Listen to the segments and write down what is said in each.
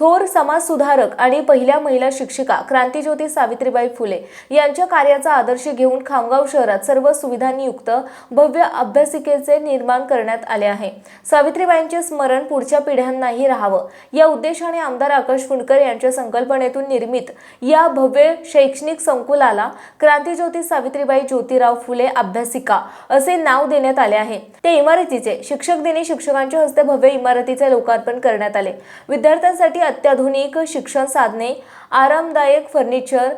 थोर समाजसुधारक आणि पहिल्या महिला शिक्षिका क्रांतीज्योती सावित्रीबाई फुले यांच्या कार्याचा आदर्श घेऊन खामगाव शहरात सर्व सुविधांनी युक्त भव्य अभ्यासिकेचे निर्माण करण्यात आले आहे. सावित्रीबाईंचे स्मरण पुढच्या पिढ्यांनाही राहावं. या उद्देशाने आमदार आकाश फुंडकर यांच्या संकल्पनेतून निर्मित या भव्य शैक्षणिक संकुलाला क्रांतीज्योती सावित्रीबाई ज्योतिराव फुले अभ्यासिका असे नाव देण्यात आले आहे. त्या इमारतीचे शिक्षक दिनी शिक्षकांच्या हस्ते भव्य इमारतीचे लोकार्पण करण्यात आले. विद्यार्थ्यांसाठी अत्याधुनिक शिक्षण साधने आरामदायक फर्निचर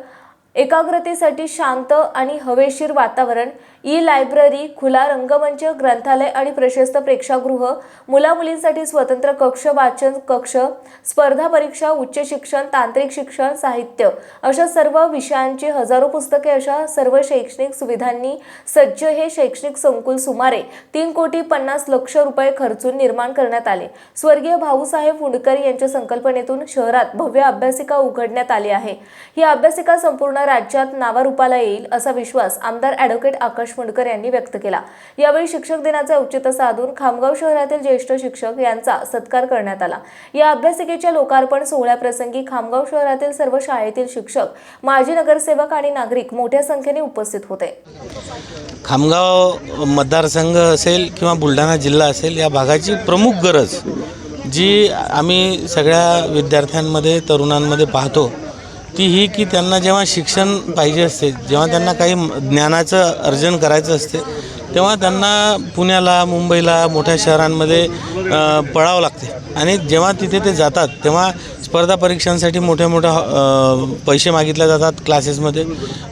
एकाग्रतेसाठी शांत आणि हवेशीर वातावरण ई लायब्ररी खुला रंगमंच ग्रंथालय आणि प्रशस्त प्रेक्षागृह मुलामुलींसाठी स्वतंत्र कक्ष वाचन कक्ष स्पर्धा परीक्षा उच्च शिक्षण तांत्रिक शिक्षण साहित्य अशा सर्व विषयांची हजारो पुस्तके अशा सर्व शैक्षणिक सुविधांनी सज्ज हे शैक्षणिक संकुल सुमारे तीन कोटी पन्नास लक्ष रुपये खर्चून निर्माण करण्यात आले. स्वर्गीय भाऊसाहेब फुंडकर यांच्या संकल्पनेतून शहरात भव्य अभ्यासिका उघडण्यात आली आहे. ही अभ्यासिका संपूर्ण राज्यात नावारूपाला येईल असा विश्वास आमदार ॲडव्होकेट आकाश मुंडकर यांनी व्यक्त केला. यावेळी शिक्षक दिनाचे औचित्य साधून खामगाव शहरातील ज्येष्ठ शिक्षक यांचा सत्कार करण्यात आला. या अभ्यासिकेच्या लोकार्पण सोहळ्याप्रसंगी खामगाव शहरातील सर्व शाळेतील शिक्षक माजी नगरसेवक आणि नागरिक मोठ्या संख्येने उपस्थित होते. खामगाव मतदारसंघ असेल किंवा बुलढाणा जिल्हा असेल या भागाची प्रमुख गरज जी आम्ही सगळ्या विद्यार्थ्यांमध्ये तरुणांमध्ये पाहतो ती ही की त्यांना जेव्हा शिक्षण पाहिजे असते जेव्हा त्यांना काही ज्ञानाचं अर्जन करायचं असते तेव्हा त्यांना पुण्याला मुंबईला मोठ्या शहरांमध्ये पळावं लागते. आणि जेव्हा तिथे ते जातात तेव्हा स्पर्धा परीक्षांसाठी मोठ्या मोठ्या पैसे मागितले जातात क्लासेसमध्ये.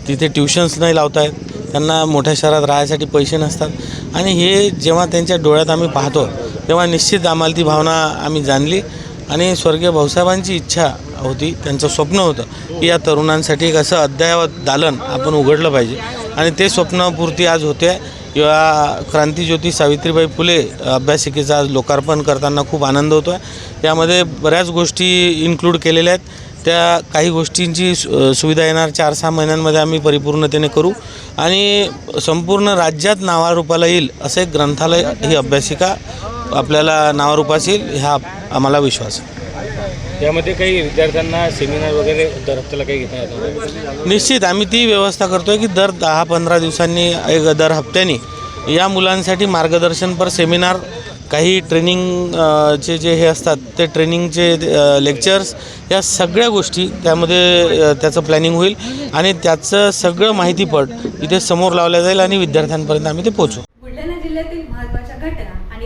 तिथे ट्युशन्स नाही लावता आहेत त्यांना मोठ्या शहरात राहायसाठी पैसे नसतात. आणि हे जेव्हा त्यांच्या डोळ्यात आम्ही पाहतो तेव्हा निश्चित आम्हाला ती भावना आम्ही जाणली. आणि स्वर्गीय भाऊसाहेबांची इच्छा होती त्यांचं स्वप्न होतं की या तरुणांसाठी एक असं अद्ययावत दालन आपण उघडलं पाहिजे. आणि ते स्वप्नपूर्ती आज होते. किंवा क्रांतीज्योती सावित्रीबाई फुले अभ्यासिकेचं आज लोकार्पण करताना खूप आनंद होतो आहे यामध्ये बऱ्याच गोष्टी इन्क्लूड केलेल्या आहेत. त्या काही गोष्टींची सु सुविधा येणार चार सहा महिन्यांमध्ये आम्ही परिपूर्णतेने करू. आणि संपूर्ण राज्यात नावारूपाला येईल असं एक ग्रंथालय ही अभ्यासिका आपल्याला नावारूपास येईल ह्या आम्हाला विश्वास आहे. यामध्ये काही विद्यार्थ्यांना सेमिनार वगैरे दर हप्त्याला काही घेता येतं निश्चित आम्ही ती व्यवस्था करतो आहे की दर दहा पंधरा दिवसांनी एक दर हप्त्यानी या मुलांसाठी मार्गदर्शनपर सेमिनार काही ट्रेनिंग चे जे हे असतात ते ट्रेनिंगचे लेक्चर्स या सगळ्या गोष्टी त्यामध्ये त्याचं प्लॅनिंग होईल आणि त्याचं सगळं माहितीपट इथे समोर लावलं जाईल आणि विद्यार्थ्यांपर्यंत आम्ही ते पोचू बुलढाणा जिल्ह्यातील महत्त्वाच्या घटना आणि